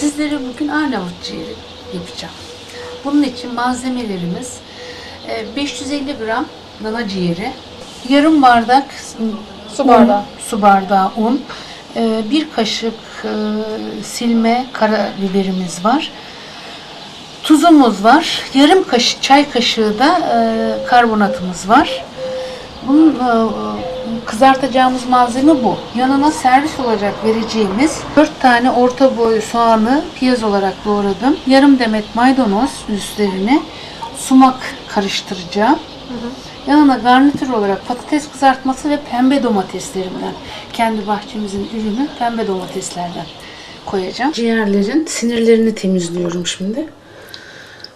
Sizlere bugün Arnavut ciğeri yapacağım. Bunun için malzemelerimiz e, 550 gram dana ciğeri, yarım bardak Su un, bardağı. su bardağı un, e, bir kaşık e, silme karabiberimiz var. Tuzumuz var. Yarım kaşık çay kaşığı da e, karbonatımız var. Bunun e, kızartacağımız malzeme bu. Yanına servis olarak vereceğimiz 4 tane orta boy soğanı piyaz olarak doğradım. Yarım demet maydanoz üstlerine sumak karıştıracağım. Yanına garnitür olarak patates kızartması ve pembe domateslerimden. Kendi bahçemizin ürünü pembe domateslerden koyacağım. Ciğerlerin sinirlerini temizliyorum şimdi.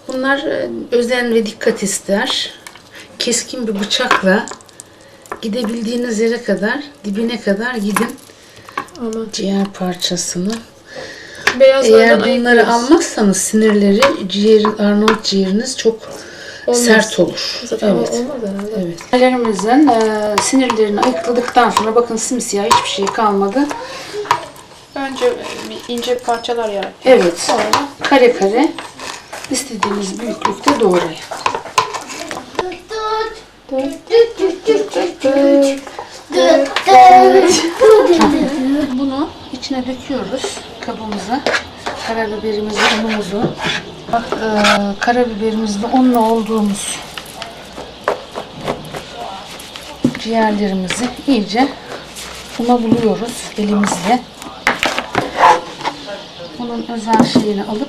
Bunlar e, özen ve dikkat ister. Keskin bir bıçakla gidebildiğiniz yere kadar, dibine kadar gidin Aman. ciğer parçasını. Beyazlardan Eğer bunları ayıklıyoruz. almazsanız sinirleri, ciğerin, Arnavut ciğeriniz çok Olmaz. sert olur. Zaten evet. olmaz herhalde. Evet. Ciğerlerimizin e, sinirlerini ayıkladıktan sonra bakın simsiyah hiçbir şey kalmadı. Önce bir ince parçalar yarat. Evet. Sonra Kare kare istediğiniz büyüklükte doğrayın. Bunu içine döküyoruz kabımıza. Karabiberimizi, unumuzu. Bak e, karabiberimizde unla olduğumuz ciğerlerimizi iyice una buluyoruz elimizle. Bunun özel şeyini alıp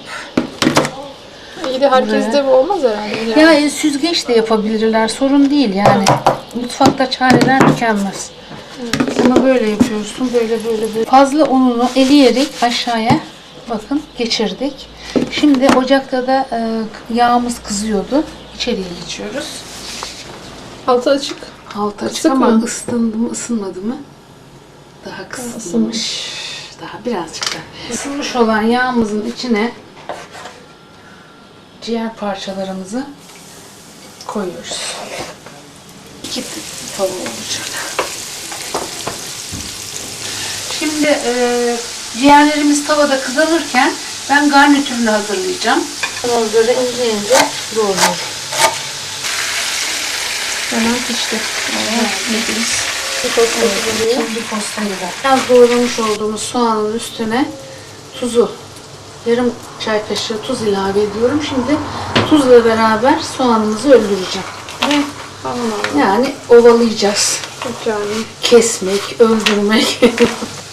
iyi de herkeste bu olmaz herhalde. Yani. ya e, süzgeç de yapabilirler sorun değil yani. Mutfakta çareler tükenmez. Bunu böyle yapıyorsun böyle böyle böyle. Fazla ununu eleyerek aşağıya bakın geçirdik. Şimdi ocakta da e, yağımız kızıyordu. İçeriye geçiyoruz. Altı açık. Altı açık Isık ama mı? ısındı mı ısınmadı mı? Daha kısılmış. Daha birazcık da. Isınmış olan yağımızın içine ciğer parçalarımızı koyuyoruz. İki tavuğu olacak. Şimdi e, ciğerlerimiz tavada kızarırken ben garnitürünü hazırlayacağım. Onları ince ince doğruyorum. Hemen pişti. Yediniz. Bir posta. Şimdi postayı da. Biraz doğramış olduğumuz soğanın üstüne tuzu, yarım çay kaşığı tuz ilave ediyorum. Şimdi tuzla beraber soğanımızı öldüreceğim. Allah. Yani ovalayacağız. Yani. Kesmek, öldürmek.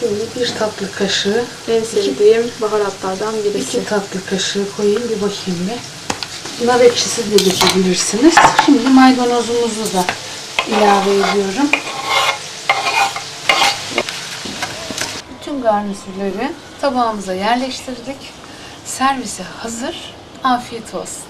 Şöyle bir tatlı kaşığı, En sevdiğim baharatlardan birisi. iki tatlı kaşığı koyayım bir bakayım bir. Nar ekşisi de dökebilirsiniz. Şimdi maydanozumuzu da ilave ediyorum. Bütün garnitürleri tabağımıza yerleştirdik. Servise hazır. Afiyet olsun.